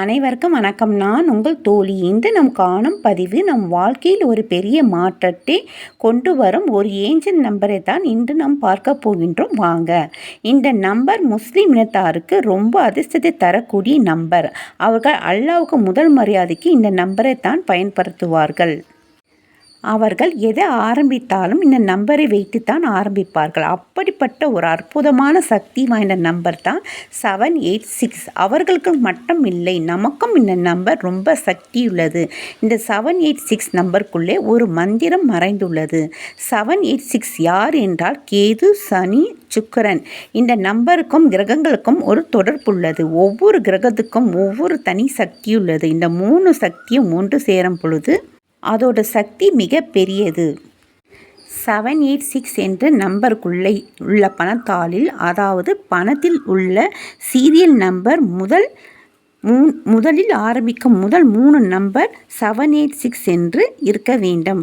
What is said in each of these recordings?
அனைவருக்கும் வணக்கம். நான் உங்கள் தோழி. இன்று நம் காணும் பதிவு நம் வாழ்க்கையில் ஒரு பெரிய மாற்றத்தை கொண்டு வரும் ஒரு ஏஞ்சல் நம்பரை தான் இன்று நாம் பார்க்க போகின்றோம். வாங்க. இந்த நம்பர் முஸ்லீம் இனத்தாருக்கு ரொம்ப அதிர்ஷ்டத்தை தரக்கூடிய நம்பர். அவர்கள் அல்லாவுக்கு முதல் மரியாதைக்கு இந்த நம்பரை தான் பயன்படுத்துவார்கள். அவர்கள் எதை ஆரம்பித்தாலும் இந்த நம்பரை வைத்துத்தான் ஆரம்பிப்பார்கள். அப்படிப்பட்ட ஒரு அற்புதமான சக்தி வாய்ந்த நம்பர் தான் செவன் எயிட் சிக்ஸ் அவர்களுக்கு மட்டும் இல்லை நமக்கும் இந்த நம்பர் ரொம்ப சக்தி உள்ளது. இந்த செவன் எயிட் சிக்ஸ் நம்பருக்குள்ளே ஒரு மந்திரம் மறைந்துள்ளது. செவன் எயிட் சிக்ஸ் யார் என்றால் கேது சனி சுக்கரன். இந்த நம்பருக்கும் கிரகங்களுக்கும் ஒரு தொடர்பு உள்ளது. ஒவ்வொரு கிரகத்துக்கும் ஒவ்வொரு தனி சக்தி உள்ளது. இந்த மூணு சக்தியும் ஒன்று சேரும் பொழுது அதோட சக்தி மிக பெரியது. செவன் எயிட் சிக்ஸ் என்ற நம்பருக்குள்ளே உள்ள பணத்தாளில் அதாவது பணத்தில் உள்ள சீரியல் நம்பர் முதல் மூ முதலில் ஆரம்பிக்கும் முதல் மூணு நம்பர் செவன் எயிட் சிக்ஸ் என்று இருக்க வேண்டும்.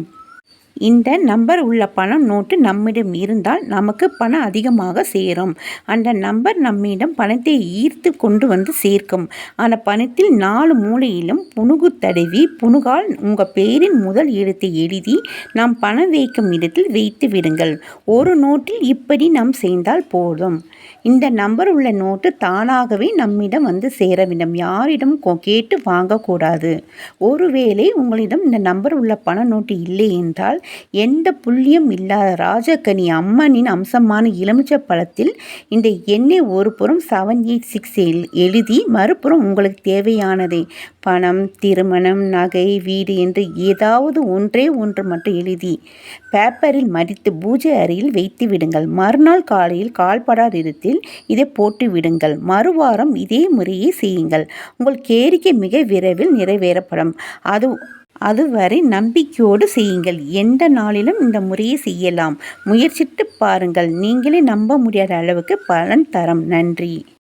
இந்த நம்பர் உள்ள பணம் நோட்டு நம்மிடம் இருந்தால் நமக்கு பணம் அதிகமாக சேரும். அந்த நம்பர் நம்மிடம் பணத்தை ஈர்த்து கொண்டு வந்து சேர்க்கும். அந்த பணத்தில் நாலு மூலையிலும் புனுகு தடவி புனுகால் உங்கள் பெயரின் முதல் எழுத்தை எழுதி நாம் பணம் வைக்கும் இடத்தில் வைத்து விடுங்கள். ஒரு நோட்டில் இப்படி நாம் செய்தால் போதும். இந்த நம்பர் உள்ள நோட்டு தானாகவே நம்மிடம் வந்து சேர வேண்டும். யாரிடம் கேட்டு வாங்கக்கூடாது. ஒருவேளை உங்களிடம் இந்த நம்பர் உள்ள பண நோட்டு இல்லை என்றால் எந்த புள்ளியும் இல்லாத ராஜகனி அம்மனின் அம்சமான எலுமிச்சை பழத்தில் இந்த எண்ணெய் ஒரு புறம் செவன் எயிட் சிக்ஸ் எழுதி மறுபுறம் உங்களுக்கு தேவையானதை பணம் திருமணம் நகை வீடு என்று ஏதாவது ஒன்றே ஒன்று மட்டும் எழுதி பேப்பரில் மடித்து பூஜை அறையில் வைத்து விடுங்கள். மறுநாள் காலையில் கால்படாத இடத்தில் இதை போட்டு விடுங்கள். மறுவாரம் இதே முறையை செய்யுங்கள். உங்கள் கேரிக்கை மிக விரைவில் நிறைவேறப்படும். அது அதுவரை நம்பிக்கையோடு செய்யுங்கள். எந்த நாளிலும் இந்த முறையை செய்யலாம். முயற்சித்து பாருங்கள். நீங்களே நம்ப முடியாத அளவுக்கு பலன் தரம். நன்றி.